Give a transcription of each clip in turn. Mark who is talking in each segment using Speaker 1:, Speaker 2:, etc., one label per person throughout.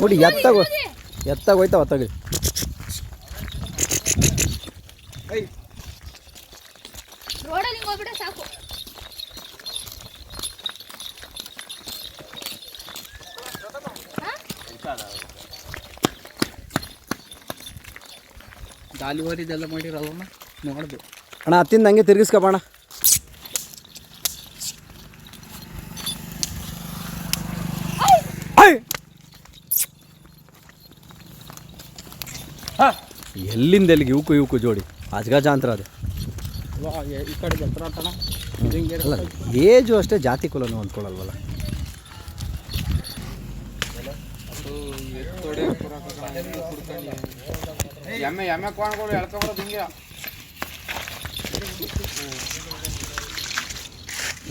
Speaker 1: ನೋಡಿ ಎತ್ತಾಗ. ಎತ್ತಾಗ ಹೋಯ್ತಾವ ತಗಿ
Speaker 2: ರೋಡಲ್ಲಿ ಹಿಂಗ್ ಹೋಗ್ಬಿಟ್ರೆ ಸಾಕು.
Speaker 3: ಗಾಲಿವರಿ ಇದೆಲ್ಲ ಮಾಡಿರಲ್ಲ ನೋಡ್ದು
Speaker 1: ಅಣ್ಣ ಹತ್ತಿಂದ ಹಂಗೆ ತಿರ್ಗಿಸ್ಕೊಬೋಣ ಎಲ್ಲಿಂದ ಎಲ್ಲಿಗೆ ಇವಕು ಇವಕು ಜೋಡಿ. ಅಜ್ಗಜಾಂತರ ಅದು
Speaker 3: ಈ ಕಡೆ ಎತ್ತರ ಆತಣ ಹಿಂಗೆ
Speaker 1: ಅಲ್ಲ ಏಜು ಅಷ್ಟೇ ಜಾತಿ ಕುಲನೂ ಅಂದ್ಕೊಳ್ಳಲ್ವಲ್ಲ
Speaker 3: ಎಮ್ಮೆ ಎಮ್ಮೆ ಕೊಂಡ್ಕೊಂಡು ಎಳ್ಕೊಬರೋದು ಹಿಂಗೆ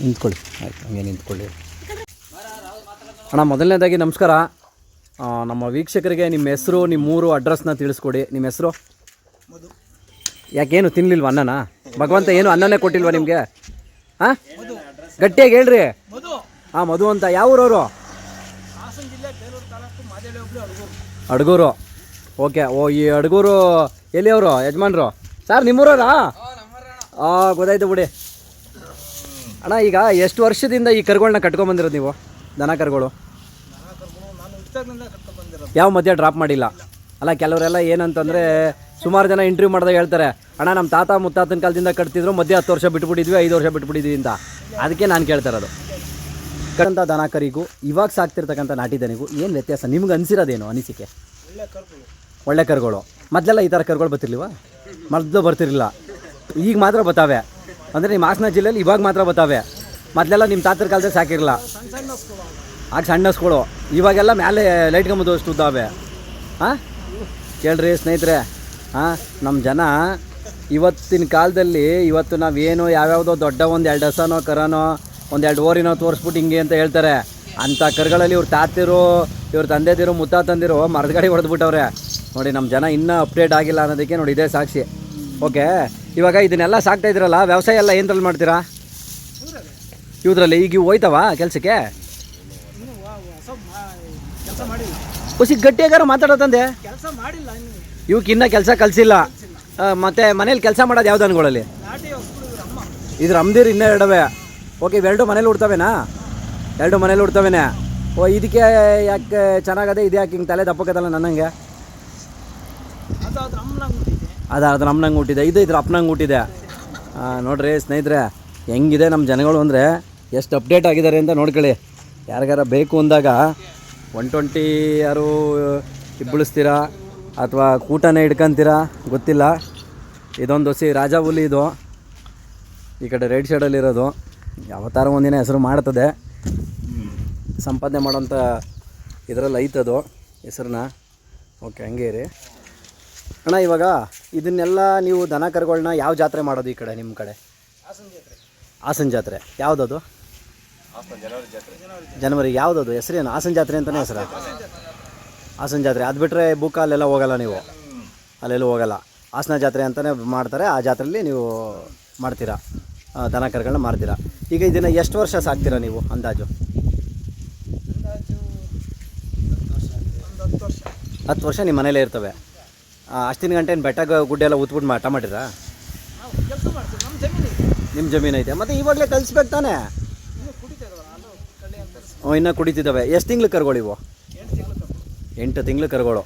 Speaker 1: ನಿಂತ್ಕೊಳ್ಳಿ. ಆಯ್ತು ಹಂಗೆ ನಿಂತ್ಕೊಳ್ಳಿ. ಅಣ್ಣ ಮೊದಲನೇದಾಗಿ ನಮಸ್ಕಾರ. ನಮ್ಮ ವೀಕ್ಷಕರಿಗೆ ನಿಮ್ಮ ಹೆಸರು ನಿಮ್ಮ ಊರು ಅಡ್ರೆಸ್ನ ತಿಳಿಸ್ಕೊಡಿ. ನಿಮ್ಮ ಹೆಸರು? ಯಾಕೇನು ತಿನ್ಲಿಲ್ವ ಅನ್ನನ? ಭಗವಂತ ಏನು ಅನ್ನನೇ ಕೊಟ್ಟಿಲ್ವಾ ನಿಮಗೆ? ಹಾಂ? ಗಟ್ಟಿಯಾಗಿ ಹೇಳ್ರಿ. ಹಾಂ ಮಧು ಅಂತ ಯಾವ ಊರವರು? ಅಡ್ಗೂರು. ಓಕೆ ಓ ಈ ಅಡ್ಗೂರು ಎಲ್ಲಿ ಅವರು ಯಜಮಾನ್ರು? ಸರ್ ನಿಮ್ಮೂರವರಾ? ಹಾಂ ಗೊತ್ತಾಯ್ತು ಬಿಡಿ. ಅಣ್ಣ ಈಗ ಎಷ್ಟು ವರ್ಷದಿಂದ ಈ ಕರುಗಳನ್ನ ಕಟ್ಕೊಂಬಂದಿರೋದು ನೀವು ದನ ಕರುಗಳು? ಯಾವ ಮಧ್ಯ ಡ್ರಾಪ್ ಮಾಡಿಲ್ಲ? ಅಲ್ಲ ಕೆಲವರೆಲ್ಲ ಏನಂತಂದರೆ ಸುಮಾರು ಜನ ಇಂಟರ್ವ್ಯೂ ಮಾಡಿದಾಗ ಹೇಳ್ತಾರೆ, ಅಣ್ಣ ನಮ್ಮ ತಾತ ಮುತ್ತಾತನ ಕಾಲದಿಂದ ಕಟ್ತಿದ್ರು, ಮಧ್ಯೆ ಹತ್ತು ವರ್ಷ ಬಿಟ್ಬಿಟ್ಟಿದ್ವಿ, ಐದು ವರ್ಷ ಬಿಟ್ಬಿಟ್ಟಿದ್ವಿ ಅಂತ. ಅದಕ್ಕೆ ನಾನು ಕೇಳ್ತಾ ಇರೋದು. ಕಟ್ಟಂಥ ದನ ಕರಿಗೂ ಇವಾಗ ಸಾಕ್ತಿರ್ತಕ್ಕಂಥ ನಾಟಿ ದನಿಗೂ ಏನು ವ್ಯತ್ಯಾಸ? ನಿಮ್ಗೆ ಅನಿಸಿರೋದೇನು ಅನಿಸಿಕೆ? ಒಳ್ಳೆ ಕರುಗಳು. ಮೊದಲೆಲ್ಲ ಈ ಥರ ಕರುಗಳು ಬರ್ತಿರ್ಲಿವ? ಮೊದಲು ಬರ್ತಿರಲಿಲ್ಲ. ಈಗ ಮಾತ್ರ ಬತ್ತಾವೆ ಅಂದರೆ ನಿಮ್ಮ ಹಾಸನ ಜಿಲ್ಲೆಯಲ್ಲಿ ಇವಾಗ ಮಾತ್ರ ಬತ್ತಾವೆ ಮೊದಲೆಲ್ಲ ನಿಮ್ಮ ತಾತರ ಕಾಲದಲ್ಲಿ ಸಾಕಿರಲ್ಲ ಆಗ ಸಣ್ಣ ಇವಾಗೆಲ್ಲ ಮೇಲೆ ಲೈಟ್ ಕಂಬದಷ್ಟು ಉದ್ದಾವೆ ಹಾಂ ಕೇಳ್ರಿ ಸ್ನೇಹಿತರೆ. ನಮ್ಮ ಜನ ಇವತ್ತಿನ ಕಾಲದಲ್ಲಿ ಇವತ್ತು ನಾವೇನು ಯಾವ್ಯಾವುದೋ ದೊಡ್ಡ ಒಂದು ಎರಡು ಹಸನೋ ಕರನೋ ಒಂದು ಎರಡು ಓರಿನೋ ತೋರಿಸ್ಬಿಟ್ಟು ಹಿಂಗೆ ಅಂತ ಹೇಳ್ತಾರೆ. ಅಂಥ ಕರುಗಳಲ್ಲಿ ಇವ್ರ ತಾತಿರು ಇವ್ರ ತಂದೆದಿರು ಮುತ್ತಾತಂದಿರು ಮರದ ಗಾಡಿ ಹೊಡೆದ್ಬಿಟ್ಟವ್ರೆ. ನೋಡಿ ನಮ್ಮ ಜನ ಇನ್ನೂ ಅಪ್ಡೇಟ್ ಆಗಿಲ್ಲ ಅನ್ನೋದಕ್ಕೆ ನೋಡಿ ಇದೇ ಸಾಕ್ಷಿ. ಓಕೆ ಇವಾಗ ಇದನ್ನೆಲ್ಲ ಸಾಕ್ತಾ ಇದ್ರಲ್ಲ ವ್ಯವಸಾಯ ಎಲ್ಲ ಏನರಲ್ಲಿ ಮಾಡ್ತೀರಾ? ಇವ್ರಲ್ಲಿ ಈಗ ಇವು ಹೋಯ್ತವ ಕೆಲಸಕ್ಕೆ? ಹುಸಿ ಗಟ್ಟಿಯಾಗಾರ ಮಾತಾಡೋತಂದೆ
Speaker 4: ಕೆಲಸ ಮಾಡಿಲ್ಲ
Speaker 1: ಇವಕ್ಕೆ ಇನ್ನೂ ಕೆಲಸ ಕಲಿಸಿಲ್ಲ. ಮತ್ತು ಮನೇಲಿ ಕೆಲಸ ಮಾಡೋದು ಯಾವ್ದು
Speaker 4: ಅಮ್ಮ
Speaker 1: ಇದ್ರ ಅಮ್ದಿರು ಇನ್ನೂ ಎರಡವೆ. ಓಕೆ ಇವೆರಡು ಮನೇಲಿ ಉಡ್ತವೇನಾ ಎರಡು ಮನೇಲಿ ಉಡ್ತವೇನೆ ಓ ಇದಕ್ಕೆ ಯಾಕೆ ಚೆನ್ನಾಗದೆ ಇದು ಯಾಕೆ ಹಿಂಗೆ ತಲೆ ದಪ್ಪಕ್ಕದಲ್ಲ ನನ್ನಂಗೆ?
Speaker 4: ಅದು
Speaker 1: ಅದು ನಮ್ಮನಂಗೆ ಹುಟ್ಟಿದೆ. ಇದು ಇದ್ರ ಅಪ್ಪನಂಗೆ ಹುಟ್ಟಿದೆ. ನೋಡ್ರಿ ಸ್ನೇಹಿತರೆ, ಹೆಂಗಿದೆ ನಮ್ಮ ಜನಗಳು ಅಂದರೆ ಎಷ್ಟು ಅಪ್ಡೇಟ್ ಆಗಿದ್ದಾರೆ ಅಂತ ನೋಡ್ಕೊಳ್ಳಿ. ಯಾರಿಗಾರ ಬೇಕು ಅಂದಾಗ, ಒನ್ ಟ್ವೆಂಟಿ ಯಾರು ಇಬ್ಬಳಿಸ್ತೀರಾ? ಅಥವಾ ಕೂಟನೇ ಇಟ್ಕೊಂತೀರಾ ಗೊತ್ತಿಲ್ಲ. ಇದೊಂದು ಸಿ ರಾಜ ಹುಲಿ ಇದು. ಈ ಕಡೆ ರೈಟ್ ಸೈಡಲ್ಲಿರೋದು ಯಾವತ್ತಾರ ಒಂದಿನ ಹೆಸರು ಮಾಡ್ತದೆ. ಸಂಪಾದನೆ ಮಾಡೋಂಥ ಇದರಲ್ಲಿ ಐತದು ಹೆಸ್ರನ್ನ. ಓಕೆ ಹಂಗೆ ರೀ ಅಣ್ಣ ಇವಾಗ ಇದನ್ನೆಲ್ಲ ನೀವು ದನ ಕರುಗಳನ್ನ ಯಾವ ಜಾತ್ರೆ ಮಾಡೋದು ಈ ಕಡೆ ನಿಮ್ಮ ಕಡೆ? ಹಾಸನ ಜಾತ್ರೆ. ಯಾವುದದು? ಜನವರಿ ಯಾವುದದು? ಹೆಸರೇನು? ಹಾಸನ ಜಾತ್ರೆ ಅಂತಲೇ ಹೆಸರು? ಹಾಸನ ಜಾತ್ರೆ. ಅದು ಬಿಟ್ಟರೆ ಬುಕ್ ಅಲ್ಲೆಲ್ಲ ಹೋಗಲ್ಲ ನೀವು. ಅಲ್ಲೆಲ್ಲೂ ಹೋಗಲ್ಲ. ಹಾಸನ ಜಾತ್ರೆ ಅಂತಲೇ ಮಾಡ್ತಾರೆ. ಆ ಜಾತ್ರೆಯಲ್ಲಿ ನೀವು ಮಾಡ್ತೀರಾ? ದನ ಕರುಗಳನ್ನ ಮಾಡ್ತೀರಾ ಈಗ ಇದನ್ನು ಎಷ್ಟು ವರ್ಷ ಸಾಕ್ತೀರಾ ನೀವು ಅಂದಾಜು?
Speaker 4: ಹತ್ತು ವರ್ಷ
Speaker 1: ನಿಮ್ಮ ಮನೇಲೇ ಇರ್ತವೆ. ಅಷ್ಟಿನ ಗಂಟೆ ಏನು ಬೆಟ್ಟ ಗುಡ್ಡೆಲ್ಲ ಉತ್ಬಿಟ್ಟು ಮಾಟ ಮಾಡಿರಾ
Speaker 4: ನಮ್ಮ ಜಮೀನು
Speaker 1: ಐತೆ. ಮತ್ತು ಇವಾಗಲೇ ಕಲಿಸ್ಬೇಕು ತಾನೇ?
Speaker 4: ಇನ್ನೂ
Speaker 1: ಕುಡಿತಿದ್ದಾವೆ ಎಷ್ಟು ತಿಂಗ್ಳು ಕರುಗಳು ಇವು
Speaker 4: ಎಂಟು ತಿಂಗಳು ಕರ್ಕೊಂಡು
Speaker 1: ಎಂಟು ತಿಂಗಳು ಕರುಗಳು.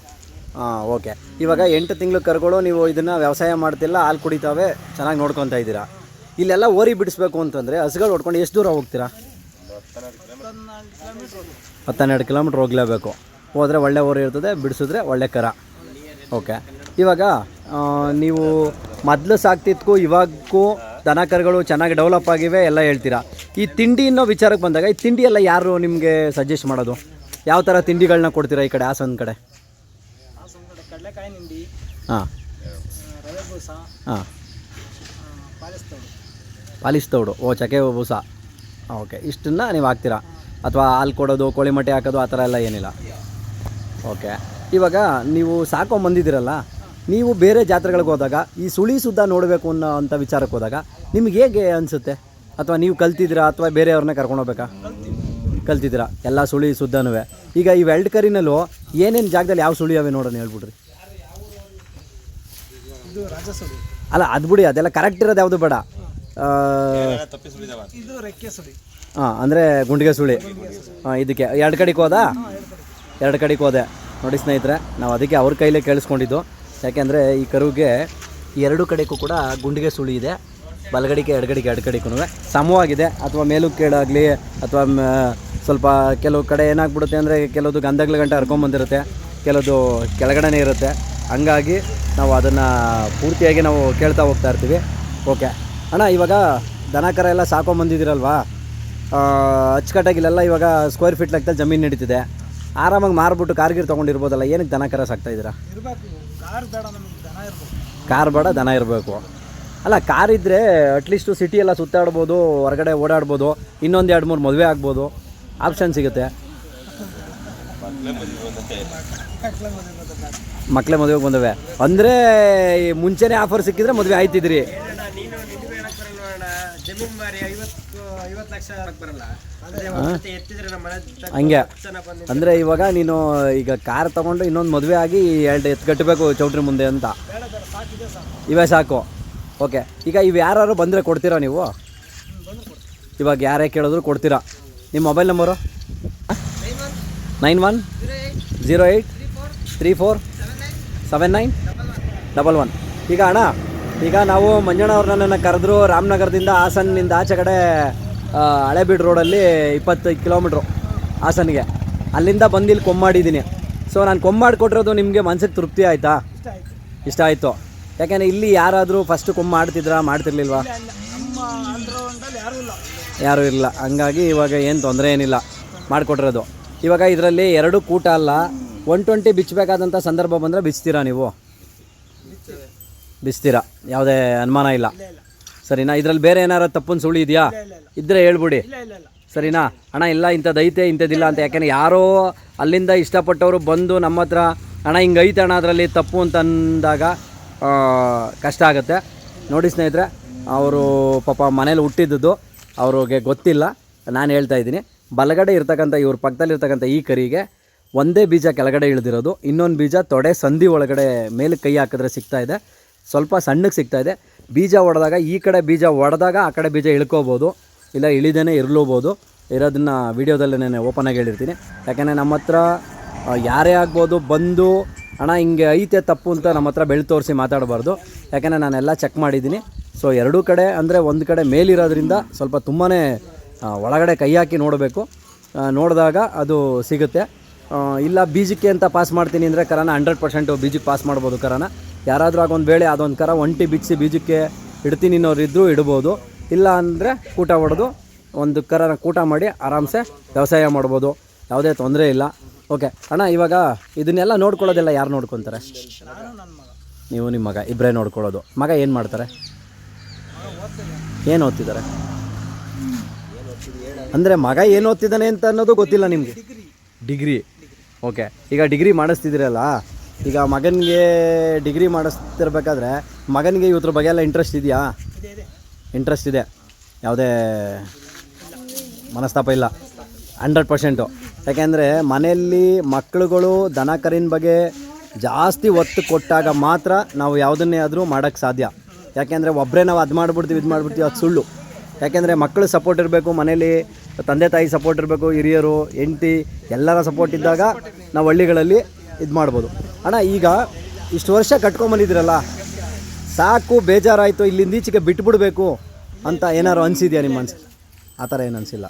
Speaker 1: ಹಾಂ ಓಕೆ. ಇವಾಗ ಎಂಟು ತಿಂಗಳು ಕರುಗಳು, ನೀವು ಇದನ್ನು ವ್ಯವಸಾಯ ಮಾಡ್ತಿಲ್ಲ, ಹಾಲು ಕುಡಿತಾವೆ, ಚೆನ್ನಾಗಿ ನೋಡ್ಕೊತಾ ಇದ್ದೀರಾ. ಇಲ್ಲೆಲ್ಲ ಓರಿ ಬಿಡಿಸ್ಬೇಕು ಅಂತಂದರೆ ಹಸುಗಳು ಹೊಡ್ಕೊಂಡು ಎಷ್ಟು ದೂರ ಹೋಗ್ತೀರಾ?
Speaker 4: ಹತ್ತನ್ನೆರಡು ಕಿಲೋಮೀಟ್ರ್
Speaker 1: ಹೋಗ್ಲೇಬೇಕು. ಹೋದರೆ ಒಳ್ಳೆ ಓರಿ ಇರ್ತದೆ, ಬಿಡಿಸಿದ್ರೆ ಒಳ್ಳೆ ಕರ. ಓಕೆ. ಇವಾಗ ನೀವು ಮೊದಲು ಸಾಕ್ತಿದ್ಕು ಇವಾಗೂ ದನ ಕರುಗಳು ಚೆನ್ನಾಗಿ ಡೆವಲಪ್ ಆಗಿವೆ, ಎಲ್ಲ ಹೇಳ್ತೀರಾ. ಈ ತಿಂಡಿ ಅನ್ನೋ ವಿಚಾರಕ್ಕೆ ಬಂದಾಗ, ಈ ತಿಂಡಿ ಎಲ್ಲ ಯಾರು ನಿಮಗೆ ಸಜೆಸ್ಟ್ ಮಾಡೋದು? ಯಾವ ಥರ ತಿಂಡಿಗಳನ್ನ ಕೊಡ್ತೀರಾ ಈ ಕಡೆ ಹಾಸನ ಕಡೆ?
Speaker 4: ಹಾಸನ ಕಡೆ ಕಡಲೆಕಾಯಿ ನಿಂಡಿ
Speaker 1: ಹಾಂ.
Speaker 4: ಆ, ರವೆ ಬೂಸ
Speaker 1: ಹಾಂ.
Speaker 4: ಪಾಲಿಸ್ತವೆ
Speaker 1: ಪಾಲಿಸ್ ತೌಡು ಓ ಚಕ್ಕೆ ಬೂಸ ಓಕೆ ಇಷ್ಟನ್ನ ನೀವು ಹಾಕ್ತೀರಾ? ಅಥವಾ ಹಾಲು ಕೊಡೋದು ಕೋಳಿ ಮೊಟ್ಟೆ ಹಾಕೋದು ಆ ಥರ ಎಲ್ಲ ಏನಿಲ್ಲ? ಓಕೆ ಇವಾಗ ನೀವು ಸಾಕೋ ಬಂದಿದ್ದೀರಲ್ಲ ನೀವು ಬೇರೆ ಜಾತ್ರೆಗಳಿಗೆ ಹೋದಾಗ ಈ ಸುಳಿ ಸುದ್ದ ನೋಡಬೇಕು ಅನ್ನೋ ಅಂಥ ವಿಚಾರಕ್ಕೆ ಹೋದಾಗ ನಿಮ್ಗೆ ಹೇಗೆ ಅನಿಸುತ್ತೆ? ಅಥವಾ ನೀವು ಕಲ್ತಿದ್ದೀರಾ ಅಥವಾ ಬೇರೆಯವ್ರನ್ನ ಕರ್ಕೊಂಡು ಹೋಗ್ಬೇಕಾ? ಕಲ್ತಿದ್ದೀರಾ? ಎಲ್ಲ ಸುಳಿ ಸುದ್ದನೂ. ಈಗ ಈ ವೆಲ್ಡ್ ಕರಿನಲ್ಲೂ ಏನೇನು ಜಾಗದಲ್ಲಿ ಯಾವ ಸುಳಿ ಅವೆ ನೋಡೋಣ ಹೇಳ್ಬಿಡ್ರಿ. ಅಲ್ಲ ಅದು ಬಿಡಿ ಅದೆಲ್ಲ ಕರೆಕ್ಟ್ ಇರೋದು ಯಾವುದು ಬೇಡ. ಹಾಂ ಅಂದರೆ ಗುಂಡಿಗೆ ಸುಳಿ. ಹಾಂ ಇದಕ್ಕೆ. ಎರಡು ಕಡೆಗೆ ಹೋದಾ? ಎರಡು ಕಡೆಗೆ. ಹೋದೆ. ನೋಡಿ ಸ್ನೇಹಿತರೆ ನಾವು ಅದಕ್ಕೆ ಅವ್ರ ಕೈಲೇ ಕೇಳಿಸ್ಕೊಂಡಿದ್ದು. ಯಾಕೆಂದರೆ ಈ ಕರುವಿಗೆ ಎರಡು ಕಡೆಗೂ ಕೂಡ ಗುಂಡಿಗೆ ಸುಳಿ ಇದೆ. ಬಲಗಡಿಗೆ ಎಡಗಡಿಗೆ ಎರಡು ಕಡೆಗೂ ಸಮವಾಗಿದೆ ಅಥವಾ ಮೇಲು ಕೇಳಾಗಲಿ ಅಥವಾ ಸ್ವಲ್ಪ ಕೆಲವು ಕಡೆ ಏನಾಗ್ಬಿಡುತ್ತೆ ಅಂದರೆ ಕೆಲವೊಂದು ಗಂಧಗಳ ಗಂಟೆ ಹರ್ಕೊಂಬಂದಿರುತ್ತೆ ಕೆಲವೊಂದು ಕೆಳಗಡೆನೇ ಇರುತ್ತೆ. ಹಂಗಾಗಿ ನಾವು ಅದನ್ನು ಪೂರ್ತಿಯಾಗಿ ನಾವು ಕೇಳ್ತಾ ಹೋಗ್ತಾ ಇರ್ತೀವಿ. ಓಕೆ. ಅಣ್ಣ ಇವಾಗ ದನ ಕರ ಎಲ್ಲ ಸಾಕೊಂಬಂದಿದ್ದೀರಲ್ವಾ ಅಚ್ಚುಕಟ್ಟಾಗಿಲ್ಲೆಲ್ಲ ಇವಾಗ ಸ್ಕ್ವೇರ್ ಫೀಟ್ ಲೆಕ್ಕದಲ್ಲಿ ಜಮೀನು ನಡೀತಿದೆ. ಆರಾಮಾಗಿ ಮಾರ್ಬಿಟ್ಟು ಕಾರ್ಗಿರ್ ತೊಗೊಂಡಿರ್ಬೋದಲ್ಲ ಏನಕ್ಕೆ ದನ ಕರ ಸಾಕ್ತಾ ಇದ್ದೀರಾ?
Speaker 4: ಕಾರ್ ಬೇಡ ದನ ಇರ್ಬೇಕು.
Speaker 1: ಕಾರ್ ಬೇಡ ದನ ಇರಬೇಕು. ಅಲ್ಲ ಕಾರ್ ಇದ್ದರೆ ಅಟ್ಲೀಸ್ಟು ಸಿಟಿ ಎಲ್ಲ ಸುತ್ತಾಡ್ಬೋದು ಹೊರಗಡೆ ಓಡಾಡ್ಬೋದು ಇನ್ನೊಂದು ಎರಡು ಮೂರು ಮದುವೆ ಆಗ್ಬೋದು. ಆಪ್ಷನ್ ಸಿಗುತ್ತೆ.
Speaker 4: ಮಕ್ಕಳ
Speaker 1: ಮದುವೆಗೆ ಬಂದವೆ. ಅಂದರೆ ಮುಂಚೆನೇ ಆಫರ್ ಸಿಕ್ಕಿದ್ರೆ ಮದುವೆ ಆಯ್ತಿದ್ರಿ. ಹಂಗೆ. ಅಂದರೆ ಇವಾಗ ನೀನು ಈಗ ಕಾರ್ ತಗೊಂಡು ಇನ್ನೊಂದು ಮದುವೆ ಆಗಿ ಎರಡು ಎತ್ತು ಕಟ್ಟಬೇಕು ಚೌಟ್ರಿ ಮುಂದೆ ಅಂತ. ಇವೇ ಸಾಕು. ಓಕೆ ಈಗ ಇವು ಯಾರು ಬಂದರೆ ಕೊಡ್ತೀರಾ ನೀವು? ಇವಾಗ ಯಾರೇ ಕೇಳಿದ್ರು ಕೊಡ್ತೀರಾ? ನಿಮ್ಮ mobile number nine one zero eight three four seven nine double one ಈಗ ಅಣ್ಣ, ಈಗ ನಾವು ಮಂಜಣ್ಣ ಅವ್ರು ನನ್ನನ್ನು ಕರೆದ್ರು ರಾಮನಗರದಿಂದ ಹಾಸನ್ನಿಂದ ಆಚೆ ಕಡೆ ಹಳೆಬೀಡು ರೋಡಲ್ಲಿ ಇಪ್ಪತ್ತೈದು ಕಿಲೋಮೀಟ್ರು ಹಾಸನಿಗೆ. ಅಲ್ಲಿಂದ ಬಂದು ಇಲ್ಲಿ ಕೊಮ್ಮಾಡಿದ್ದೀನಿ ಸೊ ನಾನು ಕೊಮ್ಮಾಡಿ ಕೊಟ್ಟಿರೋದು ನಿಮಗೆ ಮನಸ್ಸಿಗೆ ತೃಪ್ತಿ ಆಯಿತಾ?
Speaker 4: ಇಷ್ಟ ಆಯ್ತು.
Speaker 1: ಇಷ್ಟ ಆಯಿತು ಯಾಕೆಂದರೆ ಇಲ್ಲಿ ಯಾರಾದರೂ ಫಸ್ಟ್ ಕೊಮ್ಮಾಡ್ತಿದ್ರಾ, ಮಾಡ್ತಿರ್ಲಿಲ್ವಾ?
Speaker 4: ಯಾರೂ ಇಲ್ಲ.
Speaker 1: ಹಂಗಾಗಿ ಇವಾಗ ಏನು ತೊಂದರೆ ಏನಿಲ್ಲ ಮಾಡಿಕೊಟ್ಟಿರೋದು. ಇವಾಗ ಇದರಲ್ಲಿ ಎರಡು ಕೂಟ ಅಲ್ಲ. ಒನ್ ಟ್ವೆಂಟಿ ಬಿಚ್ಚಬೇಕಾದಂಥ ಸಂದರ್ಭ ಬಂದರೆ ಬಿಚ್ತೀರಾ ನೀವು? ಬಿಚ್ತೀರಾ. ಯಾವುದೇ ಅನುಮಾನ ಇಲ್ಲ. ಸರಿನಾ? ಇದರಲ್ಲಿ ಬೇರೆ ಏನಾರು ತಪ್ಪು ಸುಳಿ ಇದೆಯಾ? ಇದ್ದರೆ ಹೇಳ್ಬಿಡಿ. ಸರಿನಾ? ಅಣ್ಣ, ಇಲ್ಲ ಇಂಥದ್ದೈತೆ ಇಂಥದ್ದಿಲ್ಲ ಅಂತ. ಯಾಕೆಂದ್ರೆ ಯಾರೋ ಅಲ್ಲಿಂದ ಇಷ್ಟಪಟ್ಟವರು ಬಂದು ನಮ್ಮ ಹತ್ರ, ಅಣ್ಣ ಹಿಂಗೈತೆ ಅಣ್ಣ, ಅದರಲ್ಲಿ ತಪ್ಪು ಅಂತ ಅಂದಾಗ ಕಷ್ಟ ಆಗುತ್ತೆ. ನೋಡಿ ಸ್ನೇಹಿತರೆ, ಅವರು ಪಾಪ ಮನೇಲಿ ಹುಟ್ಟಿದ್ದು ಅವ್ರಿಗೆ ಗೊತ್ತಿಲ್ಲ, ನಾನು ಹೇಳ್ತಾ ಇದ್ದೀನಿ. ಬಲಗಡೆ ಇರ್ತಕ್ಕಂಥ ಇವ್ರ ಪಕ್ಕದಲ್ಲಿ ಇರ್ತಕ್ಕಂಥ ಈ ಕರಿಗೆ ಒಂದೇ ಬೀಜ ಕೆಳಗಡೆ ಇಳಿದಿರೋದು, ಇನ್ನೊಂದು ಬೀಜ ತೊಡೆ ಸಂಧಿ ಒಳಗಡೆ ಮೇಲೆ ಕೈ ಹಾಕಿದ್ರೆ ಸಿಗ್ತಾ ಇದೆ. ಸ್ವಲ್ಪ ಸಣ್ಣಗೆ ಸಿಗ್ತಾ ಇದೆ. ಬೀಜ ಹೊಡೆದಾಗ ಈ ಕಡೆ ಬೀಜ ಹೊಡೆದಾಗ ಆ ಕಡೆ ಬೀಜ ಇಳ್ಕೋಬೋದು, ಇಲ್ಲ ಇಳಿದೇನೆ ಇರಲೂಬೋದು. ಇರೋದನ್ನು ವೀಡಿಯೋದಲ್ಲಿ ನಾನು ಓಪನ್ ಆಗಿ ಹೇಳಿರ್ತೀನಿ. ಯಾಕೆಂದರೆ ನಮ್ಮ ಹತ್ರ ಯಾರೇ ಆಗ್ಬೋದು ಬಂದು, ಅಣ್ಣ, ಹಿಂಗೆ ಐತೆ ತಪ್ಪು ಅಂತ ನಮ್ಮ ಹತ್ರ ಬೆಳೆ ತೋರಿಸಿ ಮಾತಾಡಬಾರ್ದು. ಯಾಕೆಂದರೆ ನಾನೆಲ್ಲ ಚೆಕ್ ಮಾಡಿದ್ದೀನಿ. ಸೊ ಎರಡೂ ಕಡೆ ಅಂದರೆ ಒಂದು ಕಡೆ ಮೇಲಿರೋದ್ರಿಂದ ಸ್ವಲ್ಪ ತುಂಬಾ ಒಳಗಡೆ ಕೈ ಹಾಕಿ ನೋಡಬೇಕು. ನೋಡಿದಾಗ ಅದು ಸಿಗುತ್ತೆ. ಇಲ್ಲ ಬೀಜಕ್ಕೆ ಅಂತ ಪಾಸ್ ಮಾಡ್ತೀನಿ ಅಂದರೆ ಕರನ ಹಂಡ್ರೆಡ್ ಪರ್ಸೆಂಟು ಬೀಜಕ್ಕೆ ಪಾಸ್ ಮಾಡ್ಬೋದು ಕರನ. ಯಾರಾದರೂ ಆಗೊಂದು ವೇಳೆ ಅದೊಂದು ಕರ ಒಂಟಿ ಬಿಚ್ಚಿ ಬೀಜಕ್ಕೆ ಇಡ್ತೀನಿ ಅನ್ನೋರು ಇದ್ದರೂ ಇಡ್ಬೋದು. ಇಲ್ಲ ಅಂದರೆ ಕೂಟ ಹೊಡೆದು ಒಂದು ಕರನ ಕೂಟ ಮಾಡಿ ಆರಾಮ್ಸೆ ವ್ಯವಸಾಯ ಮಾಡ್ಬೋದು. ಯಾವುದೇ ತೊಂದರೆ ಇಲ್ಲ. ಓಕೆ ಅಣ್ಣ ಇವಾಗ ಇದನ್ನೆಲ್ಲ ನೋಡ್ಕೊಳ್ಳೋದೆಲ್ಲ ಯಾರು ನೋಡ್ಕೊತಾರೆ? ನೀವು ನಿಮ್ಮ ಮಗ. ಇಬ್ಬರೇ ನೋಡ್ಕೊಳ್ಳೋದು. ಮಗ ಏನು ಮಾಡ್ತಾರೆ? ಏನು ಓದ್ತಿದ್ದಾರೆ? ಅಂದರೆ ಮಗ ಏನು ಓದ್ತಿದ್ದಾನೆ ಅಂತ ಅನ್ನೋದು ಗೊತ್ತಿಲ್ಲ ನಿಮಗೆ?
Speaker 4: ಡಿಗ್ರಿ.
Speaker 1: ಓಕೆ. ಈಗ ಡಿಗ್ರಿ ಮಾಡಿಸ್ತಿದ್ದೀರಲ್ಲ ಈಗ ಮಗನಿಗೆ ಡಿಗ್ರಿ ಮಾಡಿಸ್ತಿರ್ಬೇಕಾದ್ರೆ ಮಗನಿಗೆ ಇವ್ರ ಬಗ್ಗೆ ಎಲ್ಲ ಇಂಟ್ರೆಸ್ಟ್ ಇದೆಯಾ?
Speaker 4: ಇದೆ ಇದೆ.
Speaker 1: ಇಂಟ್ರೆಸ್ಟ್ ಇದೆ ಯಾವುದೇ ಮನಸ್ತಾಪ ಇಲ್ಲ. ಹಂಡ್ರೆಡ್ ಪರ್ಸೆಂಟು ಯಾಕೆಂದರೆ ಮನೆಯಲ್ಲಿ ಮಕ್ಕಳುಗಳು ದನ ಕರಿನ ಬಗ್ಗೆ ಜಾಸ್ತಿ ಒತ್ತು ಕೊಟ್ಟಾಗ ಮಾತ್ರ ನಾವು ಯಾವುದನ್ನೇ ಆದರೂ ಮಾಡೋಕ್ಕೆ ಸಾಧ್ಯ. ಯಾಕೆಂದರೆ ಒಬ್ಬರೇ ನಾವು ಅದು ಮಾಡಿಬಿಡ್ತೀವಿ, ಇದು ಮಾಡಿಬಿಡ್ತೀವಿ, ಅದು ಸುಳ್ಳು. ಯಾಕೆಂದರೆ ಮಕ್ಕಳು ಸಪೋರ್ಟ್ ಇರಬೇಕು ಮನೇಲಿ, ತಂದೆ ತಾಯಿ ಸಪೋರ್ಟ್ ಇರಬೇಕು, ಹಿರಿಯರು, ಹೆಂಡತಿ, ಎಲ್ಲರ ಸಪೋರ್ಟ್ ಇದ್ದಾಗ ನಾವು ಹಳ್ಳಿಗಳಲ್ಲಿ ಇದು ಮಾಡ್ಬೋದು. ಅಣ್ಣ, ಈಗ ಇಷ್ಟು ವರ್ಷ ಕಟ್ಕೊಂಬಂದಿದ್ದೀರಲ್ಲ ಸಾಕು ಬೇಜಾರಾಯಿತು, ಇಲ್ಲಿಂದ ಈಚೆಗೆ ಬಿಟ್ಬಿಡ್ಬೇಕು ಅಂತ ಏನಾರು ಅನಿಸಿದ್ಯಾ ನಿಮ್ಮ ಮನ್ಸು? ಆ ಥರ ಏನು ಅನಿಸಿಲ್ಲ.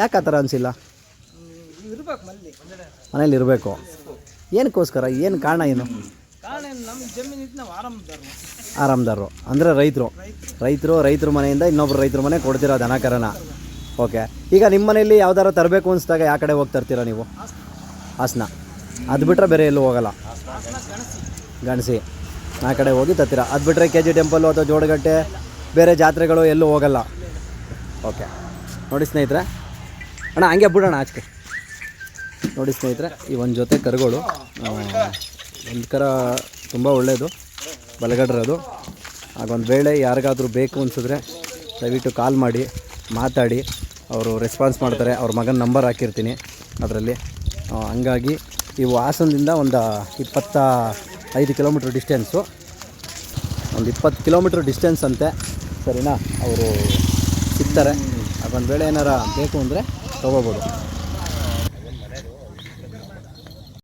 Speaker 1: ಯಾಕೆ ಆ ಥರ ಅನಿಸಿಲ್ಲ? ಮನೇಲಿ ಇರಬೇಕು. ಏನಕ್ಕೋಸ್ಕರ, ಏನು ಕಾರಣ ಏನು?
Speaker 4: ಕಾರಣ ಏನು ನಮ್ಗೆ ಜಮೀನು ಇದ್ದು ನಾವು ಆರಾಮದಾರ
Speaker 1: ಆರಾಮ್ದಾರರು. ಅಂದರೆ ರೈತರು. ರೈತರು. ರೈತರ ಮನೆಯಿಂದ ಇನ್ನೊಬ್ರು ರೈತರ ಮನೆ ಕೊಡ್ತೀರಾ ದನ ಕರನ ಓಕೆ. ಈಗ ನಿಮ್ಮ ಮನೆಯಲ್ಲಿ ಯಾವ್ದಾರು ತರಬೇಕು ಅನಿಸ್ದಾಗ ಯಾವ ಕಡೆ ಹೋಗಿ ತರ್ತೀರಾ ನೀವು? ಹಾಸನ. ಅದು ಬಿಟ್ಟರೆ ಬೇರೆ ಎಲ್ಲೂ ಹೋಗಲ್ಲ. ಗಣಸಿ. ಆ ಕಡೆ ಹೋಗಿ ತರ್ತೀರಾ. ಅದು ಬಿಟ್ಟರೆ ಕೆ ಜಿ ಟೆಂಪಲ್ಲು ಅಥವಾ ಜೋಡಗಟ್ಟೆ ಬೇರೆ ಜಾತ್ರೆಗಳು ಎಲ್ಲೂ ಹೋಗಲ್ಲ. ಓಕೆ. ನೋಡಿ ಸ್ನೇಹಿತರೆ. ಅಣ್ಣ ಹಂಗೆ ಬಿಡೋಣ ಆಚೆ. ನೋಡಿ ಸ್ನೇಹಿತರೆ ಈ ಒಂದು ಜೊತೆ ಕರುಗಳು. ಒಂದು ಕರ ತುಂಬ ಒಳ್ಳೆಯದು ಬಲಗಡ್ರದು. ಹಾಗೊಂದು ವೇಳೆ ಯಾರಿಗಾದರೂ ಬೇಕು ಅನಿಸಿದ್ರೆ ದಯವಿಟ್ಟು ಕಾಲ್ ಮಾಡಿ, ಮಾತಾಡಿ. ಅವರು ರೆಸ್ಪಾನ್ಸ್ ಮಾಡ್ತಾರೆ, ಅವ್ರ ಮಗನ ನಂಬರ್ ಹಾಕಿರ್ತೀನಿ ಅದರಲ್ಲಿ. ಹಂಗಾಗಿ ಇವು ಹಾಸನದಿಂದ ಒಂದು ಇಪ್ಪತ್ತ ಐದು ಕಿಲೋಮೀಟ್ರ್ ಡಿಸ್ಟೆನ್ಸು ಒಂದು ಇಪ್ಪತ್ತು ಕಿಲೋಮೀಟ್ರ್ ಡಿಸ್ಟೆನ್ಸ್ ಅಂತೆ, ಸರಿನಾ? ಅವರು ಸಿಗ್ತಾರೆ. ಅದೊಂದು ವೇಳೆ ಏನಾರ ಬೇಕು ಅಂದರೆ ತೊಗೋಬೋದು.